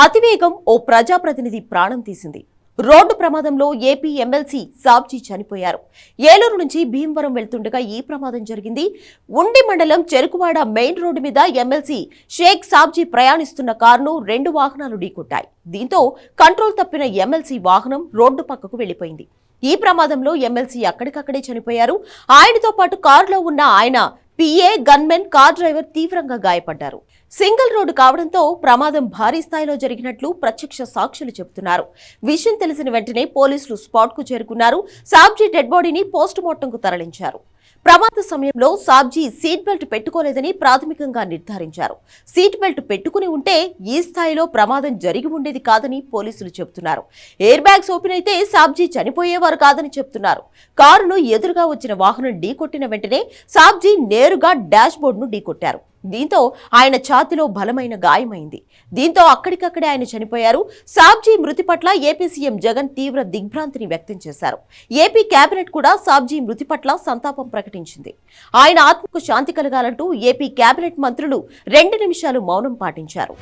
అతివేగం ఓ ప్రజాప్రతినిధి ప్రాణం తీసింది. రోడ్డు ప్రమాదంలో ఏపీ ఎమ్మెల్సీ సాబ్జీ చనిపోయారు. ఏలూరు నుంచి భీమవరం వెళ్తుండగా ఈ ప్రమాదం జరిగింది. ఉండి మండలం చెరుకువాడ మెయిన్ రోడ్డు మీద ఎమ్మెల్సీ షేక్ సాబ్జీ ప్రయాణిస్తున్న కారును రెండు వాహనాలు ఢీకొట్టాయి. దీంతో కంట్రోల్ తప్పిన ఎమ్మెల్సీ వాహనం రోడ్డు పక్కకు వెళ్ళిపోయింది ఈ ప్రమాదంలో ఎమ్మెల్సీ అక్కడికక్కడే చనిపోయారు. ఆయనతో పాటు కారులో ఉన్న ఆయన పిఏ గన్మెన్ కార్ డ్రైవర్ తీవ్రంగా గాయపడ్డారు. సింగిల్ రోడ్డు కావడంతో ప్రమాదం భారీ స్థాయిలో జరిగినట్లు ప్రత్యక్ష సాక్షులు చెబుతున్నారు. విషయం తెలిసిన వెంటనే పోలీసులు స్పాట్కు చేరుకున్నారు. సాబ్జీ డెడ్ బాడీని పోస్టుమార్టంకు తరలించారు. ప్రమాద సమయంలో సాబ్జీ సీట్ బెల్ట్ పెట్టుకోలేదని ప్రాథమికంగా నిర్ధారించారు. సీట్ బెల్ట్ పెట్టుకుని ఉంటే ఈ స్థాయిలో ప్రమాదం జరిగి ఉండేది కాదని పోలీసులు చెబుతున్నారు. ఎయిర్ బ్యాగ్స్ ఓపెన్ అయితే సాబ్జీ చనిపోయేవారు కాదని చెప్తున్నారు కారును ఎదురుగా వచ్చిన వాహనం ఢీకొట్టిన వెంటనే సాబ్జీ నేరుగా డాష్ బోర్డును ఢీకొట్టారు దీంతో ఆయన ఛాతిలో బలమైన గాయమైంది. దీంతో అక్కడికక్కడే ఆయన చనిపోయారు. సాబ్జీ మృతి పట్ల ఏపీ సీఎం జగన్ తీవ్ర దిగ్భ్రాంతిని వ్యక్తం చేశారు. ఏపీ కేబినెట్ కూడా సాబ్జీ మృతి పట్ల సంతాపం ప్రకటించింది. ఆయన ఆత్మకు శాంతి కలగాలంటూ ఏపీ కేబినెట్ మంత్రులు రెండు నిమిషాలు మౌనం పాటించారు.